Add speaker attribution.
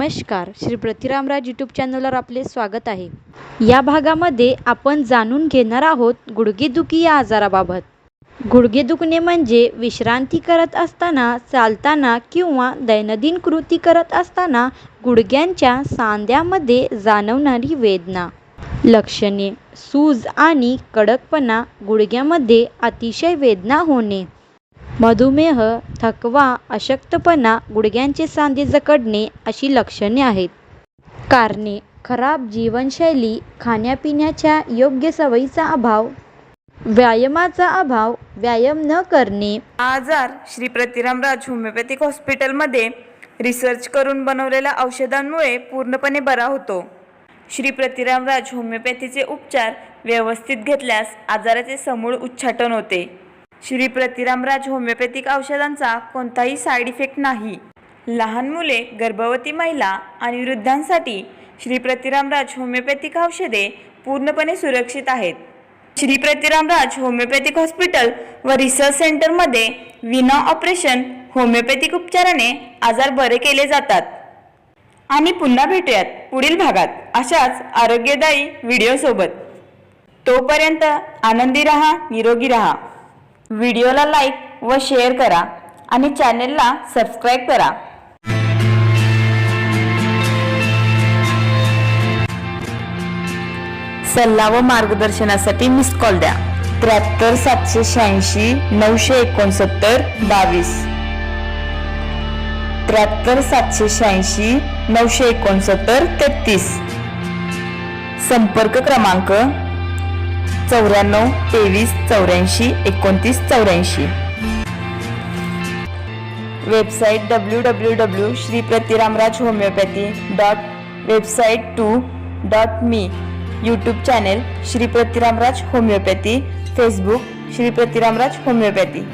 Speaker 1: नमस्कार. श्री प्रतिरामराज यूट्यूब चॅनलवर आपले स्वागत आहे. या भागामध्ये आपण जाणून घेणार आहोत गुडघेदुखी या आजाराबाबत. गुडघे दुखणे म्हणजे विश्रांती करत असताना चालताना किंवा दैनंदिन कृती करत असताना गुडघ्यांच्या सांध्यामध्ये जाणवणारी वेदना. लक्षणे सूज आणि कडकपणा गुडघ्यामध्ये अतिशय वेदना होणे. मधुमेह थकवा अशक्तपणा गुडघ्यांचे सांधे जखडणे अशी लक्षणे आहेत. कारणे खराब जीवनशैली खाण्यापिण्याच्या योग्य सवयीचा अभाव व्यायामाचा अभाव व्यायाम न करणे.
Speaker 2: आजार श्री प्रतिरामराज होमिओपॅथिक हॉस्पिटलमध्ये रिसर्च करून बनवलेल्या औषधांमुळे पूर्णपणे बरा होतो. श्री प्रतिरामराज होमिओपॅथीचे उपचार व्यवस्थित घेतल्यास आजाराचे समूळ उच्चाटन होते. श्री प्रतिरामराज होमिओपॅथिक औषधांचा कोणताही साईड इफेक्ट नाही. लहान मुले गर्भवती महिला आणि वृद्धांसाठी श्री प्रतिरामराज होमिओपॅथिक औषधे पूर्णपणे सुरक्षित आहेत. श्री प्रतिरामराज होमिओपॅथिक हॉस्पिटल व रिसर्च सेंटरमध्ये विना ऑपरेशन होमिओपॅथिक उपचाराने आजार बरे केले जातात. आणि पुन्हा भेटूयात पुढील भागात अशाच आरोग्यदायी व्हिडिओसोबत. तोपर्यंत आनंदी रहा निरोगी रहा. व्हिडिओला लाईक व शेअर करा आणि चॅनेलला सबस्क्राईब करा. सल्ला व मार्गदर्शनासाठी मिस कॉल द्या. त्र्याहत्तर सातशे शहाऐंशी नऊशे एकोणसत्तर बावीस. त्र्याहत्तर सातशे शहाऐंशी नऊशे एकोणसत्तर तेहतीस. संपर्क क्रमांक चौऱ्याण्णव तेवीस चौऱ्याऐंशी एकोणतीस चौऱ्याऐंशी. Website W W W Shri Pratiramraj homoeopathy dot website to dot me YouTube channel Shri Pratiramraj homoeopathy Facebook Shri Pratiramraj homoeopathy